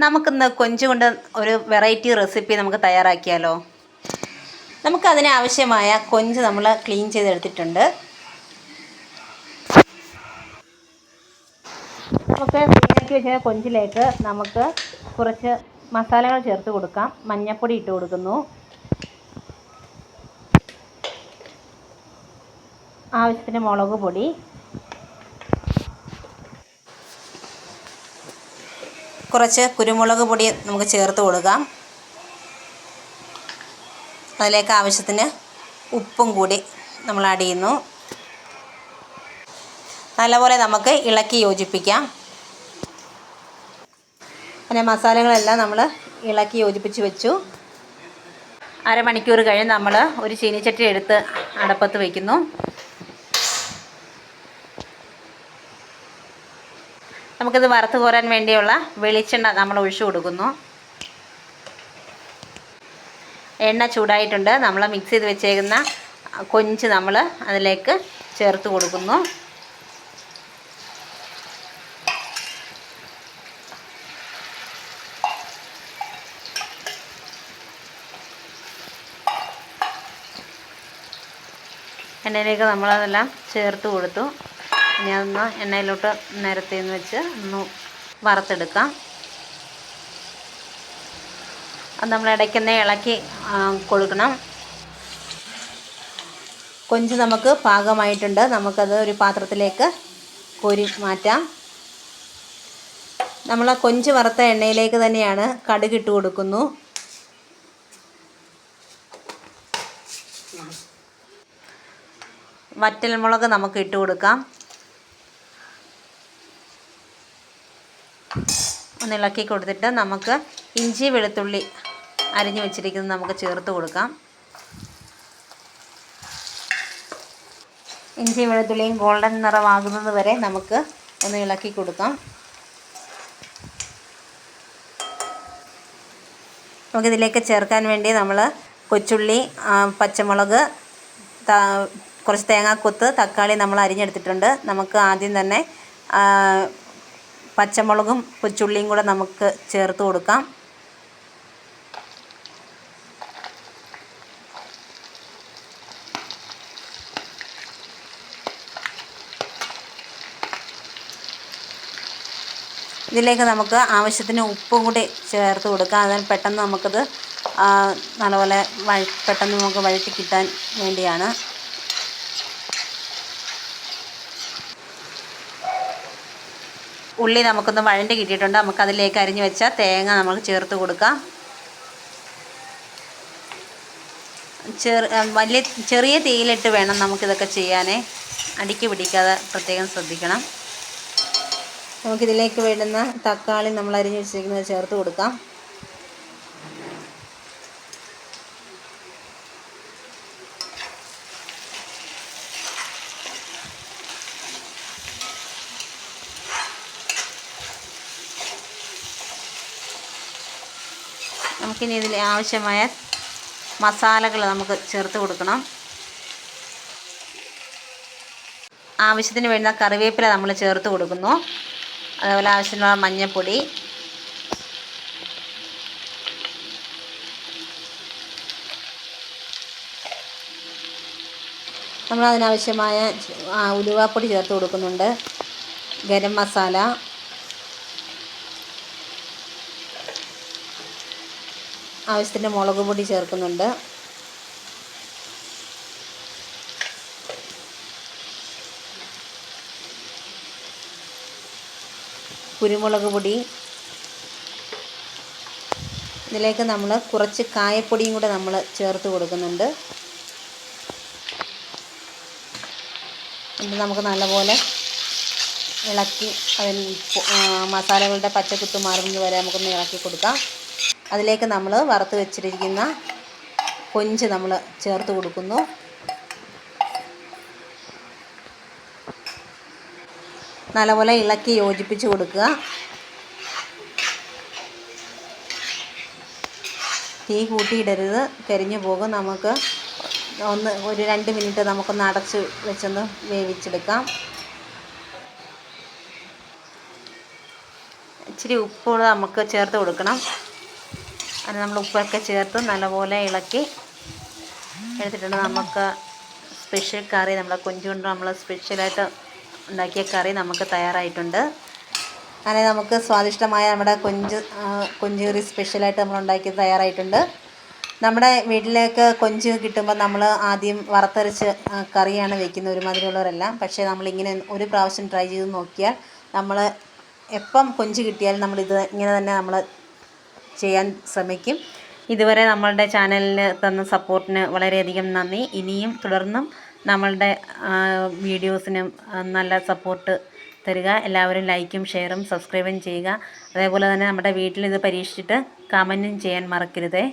നമുക്കിന്ന് കൊഞ്ചുകൊണ്ട് ഒരു variety recipe നമുക്ക് തയ്യാറാക്കിയാലോ? നമുക്കതിന് ആവശ്യമായ കൊഞ്ച് നമ്മൾ ക്ലീൻ ചെയ്തെടുത്തിട്ടുണ്ട്. നമുക്ക് ക്ലീനാക്കി വെച്ച കൊഞ്ചിലേക്ക് നമുക്ക് കുറച്ച് മസാലകൾ ചേർത്ത് കൊടുക്കാം. മഞ്ഞൾപ്പൊടി ഇട്ട് കൊടുക്കുന്നു. ആവശ്യത്തിന് മുളക് പൊടി കുറച്ച് കുരുമുളക് പൊടി നമുക്ക് ചേർത്ത് കൊടുക്കാം. അതിലേക്ക് ആവശ്യത്തിന് ഉപ്പും കൂടി നമ്മൾ ആഡ് ചെയ്യുന്നു. നല്ലപോലെ നമുക്ക് ഇളക്കി യോജിപ്പിക്കാം. പിന്നെ മസാലകളെല്ലാം നമ്മൾ ഇളക്കി യോജിപ്പിച്ച് വെച്ചു. അരമണിക്കൂർ കഴിഞ്ഞ് നമ്മൾ ഒരു ചീനിച്ചട്ടി എടുത്ത് അടപ്പത്ത് വയ്ക്കുന്നു നമുക്കിത് വറുത്ത് കോരാൻ വേണ്ടിയുള്ള വെളിച്ചെണ്ണ നമ്മൾ ഒഴിച്ചു കൊടുക്കുന്നു. എണ്ണ ചൂടായിട്ടുണ്ട്. നമ്മൾ മിക്സ് ചെയ്ത് വെച്ചേക്കുന്ന കൊഞ്ച് നമ്മൾ അതിലേക്ക് ചേർത്ത് കൊടുക്കുന്നു. എണ്ണയിലേക്ക് നമ്മളതെല്ലാം ചേർത്ത് കൊടുത്തു. ഇനി ഒന്ന് എണ്ണയിലോട്ട് നിരത്തിന്ന് വെച്ച് ഒന്ന് വറുത്തെടുക്കാം. അത് നമ്മൾ ഇടയ്ക്കുന്ന ഇളക്കി കൊടുക്കണം. കൊഞ്ച് നമുക്ക് പാകമായിട്ടുണ്ട്. നമുക്കത് ഒരു പാത്രത്തിലേക്ക് കോരി മാറ്റാം. നമ്മൾ ആ കൊഞ്ച് വറുത്ത എണ്ണയിലേക്ക് തന്നെയാണ് കടുക് ഇട്ട് കൊടുക്കുന്നു. വറ്റൽമുളക് നമുക്ക് ഇട്ട് കൊടുക്കാം. ഒന്ന് ഇളക്കി കൊടുത്തിട്ട് നമുക്ക് ഇഞ്ചി വെളുത്തുള്ളി അരിഞ്ഞു വെച്ചിരിക്കുന്നത് നമുക്ക് ചേർത്ത് കൊടുക്കാം. ഇഞ്ചി വെളുത്തുള്ളിയും ഗോൾഡൻ നിറമാകുന്നത് വരെ നമുക്ക് ഒന്ന് ഇളക്കി കൊടുക്കാം. നമുക്കിതിലേക്ക് ചേർക്കാൻ വേണ്ടി നമ്മൾ കൊച്ചുള്ളി പച്ചമുളക് കുറച്ച് തേങ്ങാക്കൊത്ത് തക്കാളി നമ്മൾ അരിഞ്ഞെടുത്തിട്ടുണ്ട്. നമുക്ക് ആദ്യം തന്നെ പച്ചമുളകും കൊച്ചുള്ളിയും കൂടെ നമുക്ക് ചേർത്ത് കൊടുക്കാം. ഇതിലേക്ക് നമുക്ക് ആവശ്യത്തിന് ഉപ്പും കൂടി ചേർത്ത് കൊടുക്കാം. അതിന് പെട്ടെന്ന് നമുക്കത് നല്ലപോലെ വഴ പെട്ടെന്ന് നമുക്ക് വഴറ്റി കിട്ടാൻ വേണ്ടിയാണ്. ഉള്ളി നമുക്കൊന്ന് വഴണ്ട് കിട്ടിയിട്ടുണ്ട്. നമുക്ക് അതിലേക്ക് അരിഞ്ഞു വെച്ച തേങ്ങ നമുക്ക് ചേർത്ത് കൊടുക്കാം. ചെറു വലിയ ചെറിയ തീയിലിട്ട് വേണം നമുക്കിതൊക്കെ ചെയ്യാനേ. അടിക്ക് പിടിക്കാതെ പ്രത്യേകം ശ്രദ്ധിക്കണം. നമുക്കിതിലേക്ക് വേണ്ടുന്ന തക്കാളി നമ്മൾ അരിഞ്ഞ് വെച്ചിരിക്കുന്നത് ചേർത്ത് കൊടുക്കാം. നമുക്കിനി ഇതിൽ ആവശ്യമായ മസാലകൾ നമുക്ക് ചേർത്ത് കൊടുക്കണം. ആവശ്യത്തിന് വേണ്ട കറിവേപ്പില നമ്മൾ ചേർത്ത് കൊടുക്കുന്നു. അതുപോലെ ആവശ്യമുള്ള മഞ്ഞൾപ്പൊടി നമ്മൾ അതിനാവശ്യമായ ഉലുവാപ്പൊടി ചേർത്ത് കൊടുക്കുന്നുണ്ട്. ഗരം മസാല. ആവശ്യത്തിന് മുളക് പൊടി ചേർക്കുന്നുണ്ട്. കുരുമുളക് പൊടി. ഇതിലേക്ക് നമ്മൾ കുറച്ച് കായപ്പൊടിയും കൂടെ നമ്മൾ ചേർത്ത് കൊടുക്കുന്നുണ്ട്. ഇത് നമുക്ക് നല്ലപോലെ ഇളക്കി അതിൽ മസാലകളുടെ പച്ചക്കുത്ത് മാറുന്നത് വരെ നമുക്കൊന്ന് ഇളക്കി കൊടുക്കാം. അതിലേക്ക് നമ്മൾ വറുത്ത് വെച്ചിരിക്കുന്ന കൊഞ്ച് നമ്മൾ ചേർത്ത് കൊടുക്കുന്നു. നല്ലപോലെ ഇളക്കി യോജിപ്പിച്ച് കൊടുക്കുക. തീ കൂട്ടിയിടരുത് കരിഞ്ഞു പോകും. നമുക്ക് ഒന്ന് ഒരു രണ്ട് മിനിറ്റ് നമുക്കൊന്ന് അടച്ച് വെച്ചൊന്ന് വേവിച്ചെടുക്കാം. ഇച്ചിരി ഉപ്പ് നമുക്ക് ചേർത്ത് കൊടുക്കണം. അത് നമ്മൾ ഉപ്പൊക്കെ ചേർത്ത് നല്ലപോലെ ഇളക്കി എടുത്തിട്ടുണ്ട്. നമുക്ക് സ്പെഷ്യൽ കറി നമ്മളെ കൊഞ്ചുകൊണ്ട് നമ്മൾ സ്പെഷ്യലായിട്ട് ഉണ്ടാക്കിയ കറി നമുക്ക് തയ്യാറായിട്ടുണ്ട്. അങ്ങനെ നമുക്ക് സ്വാദിഷ്ടമായ നമ്മുടെ കൊഞ്ച് കൊഞ്ചുകറി കറി സ്പെഷ്യലായിട്ട് നമ്മൾ ഉണ്ടാക്കി തയ്യാറായിട്ടുണ്ട്. നമ്മുടെ വീട്ടിലേക്ക് കൊഞ്ച് കിട്ടുമ്പോൾ നമ്മൾ ആദ്യം വറുത്തരച്ച് കറിയാണ് വെക്കുന്നത് ഒരുമാതിരിയുള്ളവരെല്ലാം. പക്ഷേ നമ്മളിങ്ങനെ ഒരു പ്രാവശ്യം ട്രൈ ചെയ്ത് നോക്കിയാൽ നമ്മൾ എപ്പം കൊഞ്ച് കിട്ടിയാലും നമ്മളിത് ഇങ്ങനെ തന്നെ നമ്മൾ ചെയ്യാൻ ശ്രമിക്കും. ഇതുവരെ നമ്മളുടെ ചാനലിന് തന്ന സപ്പോർട്ടിന് വളരെയധികം നന്ദി. ഇനിയും തുടർന്നും നമ്മളുടെ വീഡിയോസിനും നല്ല സപ്പോർട്ട് തരിക. എല്ലാവരും ലൈക്കും ഷെയറും സബ്സ്ക്രൈബും ചെയ്യുക. അതേപോലെ തന്നെ നമ്മുടെ വീട്ടിൽ ഇത് പരീക്ഷിച്ചിട്ട് കമന്റും ചെയ്യാൻ മറക്കരുതേ.